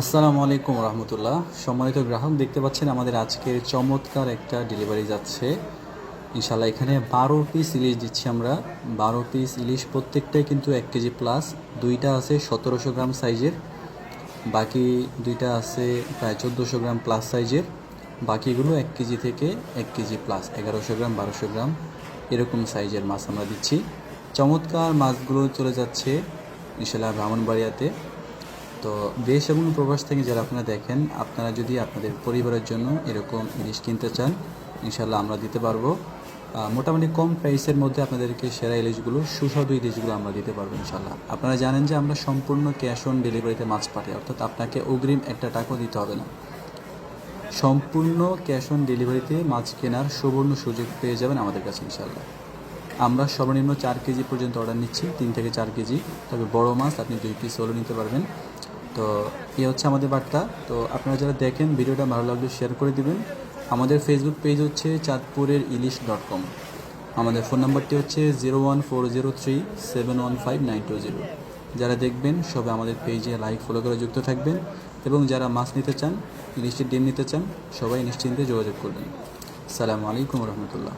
আসসালামু আলাইকুম রহমতুল্লাহ। সম্মানিত গ্রাহক, দেখতে পাচ্ছেন আমাদের আজকের চমৎকার একটা ডেলিভারি যাচ্ছে। ইনশাল্লাহ এখানে বারো পিস ইলিশ দিচ্ছি আমরা। বারো পিস ইলিশ প্রত্যেকটাই কিন্তু এক কেজি প্লাস দুইটা আছে সতেরোশো গ্রাম সাইজের। বাকি দুইটা আছে প্রায় চোদ্দোশো গ্রাম প্লাস সাইজের। বাকিগুলো এক কেজি থেকে এক কেজি প্লাস এগারোশো গ্রাম, বারোশো গ্রাম এরকম সাইজের মাছ আমরা দিচ্ছি। চমৎকার মাছগুলো চলে যাচ্ছে ইনশাল্লাহ ব্রাহ্মণবাড়িয়াতে। তো দেশ এবং প্রবাস থেকে যারা আপনারা দেখেন, আপনারা যদি আপনাদের পরিবারের জন্য এরকম ইলিশ কিনতে চান ইনশাল্লাহ আমরা দিতে পারব। মোটামুটি কম প্রাইসের মধ্যে আপনাদেরকে সেরা ইলিশগুলো, সুস্বাদু ইলিশগুলো আমরা দিতে পারব ইনশাল্লাহ আপনারা জানেন যে আমরা সম্পূর্ণ ক্যাশ অন ডেলিভারিতে মাছ পাঠাই, অর্থাৎ আপনাকে অগ্রিম একটা টাকাও দিতে হবে না। সম্পূর্ণ ক্যাশ অন ডেলিভারিতে মাছ কেনার সুবর্ণ সুযোগ পেয়ে যাবেন আমাদের কাছে ইনশাল্লাহ আমরা সর্বনিম্ন চার কেজি পর্যন্ত অর্ডার নিচ্ছি, তিন থেকে চার কেজি। তবে বড় মাছ আপনি দুই পিস হলেও নিতে পারবেন। তো এ হচ্ছে আমাদের বার্তা। তো আপনারা যারা দেখেন ভিডিওটা ভালো লাগলে শেয়ার করে দেবেন। আমাদের ফেসবুক পেজ হচ্ছে চাঁদপুরের ইলিশ ডট কম আমাদের ফোন নাম্বারটি হচ্ছে zero one four zero three seven one five nine two zero যারা দেখবেন, সবাই আমাদের পেজে লাইক ফলো করে যুক্ত থাকবেন। এবং যারা মাছ নিতে চান, ইলিশের ডিম নিতে চান, সবাই নিশ্চিন্তে যোগাযোগ করবেন। সালামু আলাইকুম রহমতুল্লাহ।